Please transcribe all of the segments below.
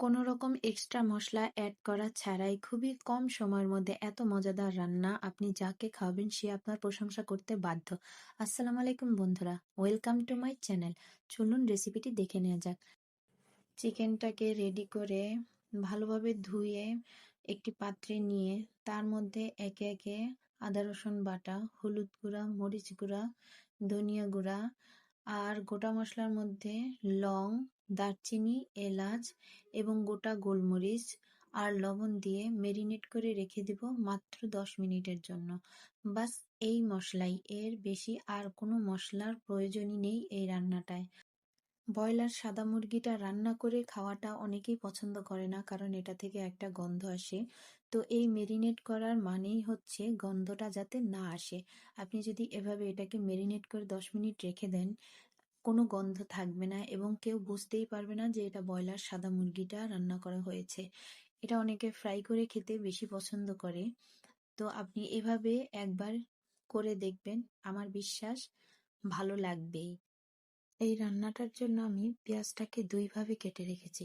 কোনো রকম এক্সট্রা মসলা অ্যাড করা ছাড়াই খুবই কম সময়ের মধ্যে এত মজাদার রান্না আপনি যাকে খাওয়াবেন সে আপনার প্রশংসা করতে বাধ্য। আসসালামু আলাইকুম বন্ধুরা ওয়েলকাম টু মাই চ্যানেল চলুন রেসিপিটি দেখে নেওয়া যাক। চিকেনটাকে রেডি করে ভালোভাবে ধুয়ে একটি পাত্রে নিয়ে তার মধ্যে একে একে আদা, রসুন বাটা, হলুদ গুঁড়া, মরিচ গুঁড়া, ধনিয়া গুঁড়া আর গোটা মশলার মধ্যে লং দারচিনি, এলাচ এবং গোটা গোলমরিচ আর লবণ দিয়ে মেরিনেট করে রেখে দিব মাত্র দশ মিনিটের জন্য। বাস এই মশলাই, এর বেশি আর কোনো মশলার প্রয়োজনই নেই এই রান্নাটায়। ব্রয়লার সাদা মুরগিটা রান্না করে খাওয়াটা অনেকেই পছন্দ করে না কারণ এটা থেকে একটা গন্ধ আসে। তো এই মেরিনেট করার মানেই হচ্ছে গন্ধটা যাতে না আসে। আপনি যদি এভাবে এটাকে মেরিনেট করে দশ মিনিট রেখে দেন কোনো গন্ধ থাকবে না এবং কেউ বুঝতেই পারবে না যে এটা ব্রয়লার সাদা মুরগিটা রান্না করা হয়েছে। এটা অনেকে ফ্রাই করে খেতে বেশি পছন্দ করে। তো আপনি এভাবে একবার করে দেখবেন, আমার বিশ্বাস ভালো লাগবেই। এই রান্নাটার জন্য আমি পেঁয়াজটাকে দুইভাবে কেটে রেখেছি।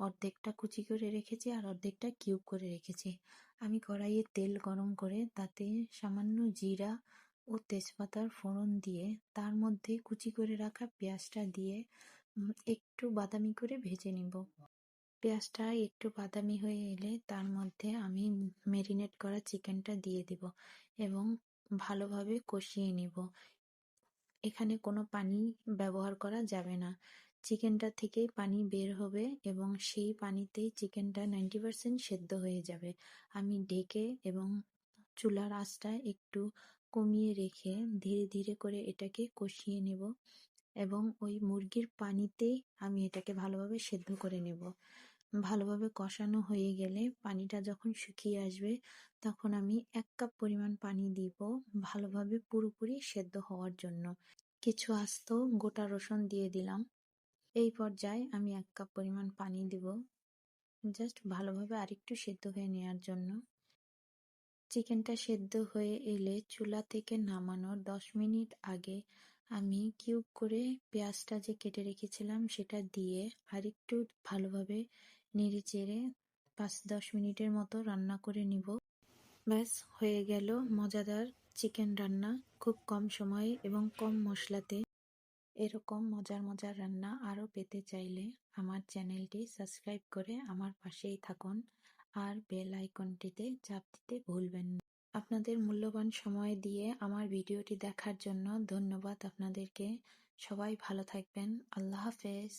অর্ধেকটা কুচি করে রেখেছি আর অর্ধেকটা কিউব করে রেখেছি। আমি কড়াইয়ে তেল গরম করে তাতে সামান্য জিরা ও তেজপাতার ফোড়ন দিয়ে তার মধ্যে কুচি করে রাখা পেঁয়াজটা দিয়ে একটু বাদামি করে ভেজে নিব। পেঁয়াজটা একটু বাদামি হয়ে এলে তার মধ্যে আমি ম্যারিনেট করা চিকেনটা দিয়ে দিব এবং ভালোভাবে কষিয়ে নিব। এখানে কোনো পানি ব্যবহার করা যাবে না। চিকেনটা থেকেই পানি বের হবে এবং সেই পানিতেই চিকেনটা নাইনটি পারসেন্ট সেদ্ধ হয়ে যাবে। আমি ঢেকে এবং চুলার আঁচটা একটু কমিয়ে রেখে ধীরে ধীরে করে এটাকে কষিয়ে নেব এবং ওই মুরগির পানিতেই আমি এটাকে ভালোভাবে সেদ্ধ করে নেব। ভালোভাবে কষানো হয়ে গেলে পানিটা যখন শুকিয়ে আসবে তখন আমি এক কাপ পরিমাণ পানি দিব ভালোভাবে পুরোপুরি সেদ্ধ হওয়ার জন্য। কিছু আস্ত গোটা রসুন দিয়ে দিলাম। এই পর্যায়ে আমি এক কাপ পরিমাণ পানি দিব। জাস্ট ভালোভাবে আরেকটু সেদ্ধ হয়ে নেওয়ার জন্য। চিকেনটা সেদ্ধ হয়ে এলে চুলা থেকে নামানোর দশ মিনিট আগে আমি কিউব করে পেঁয়াজটা যে কেটে রেখেছিলাম সেটা দিয়ে আরেকটু ভালোভাবে নেড়ে চেড়ে পাঁচ দশ মিনিটের মতো রান্না করে নিব। ব্যাস, হয়ে গেল মজাদার চিকেন রান্না খুব কম সময়ে এবং কম মশলাতে। এরকম মজার মজার রান্না আরও পেতে চাইলে আমার চ্যানেলটি সাবস্ক্রাইব করে আমার পাশেই থাকুন। আর বেল আইকনটিতে চাপ দিতে ভুলবেন না। আপনাদের মূল্যবান সময় দিয়ে আমার ভিডিওটি দেখার জন্য ধন্যবাদ আপনাদেরকে। সবাই ভালো থাকবেন। আল্লাহ হাফেজ।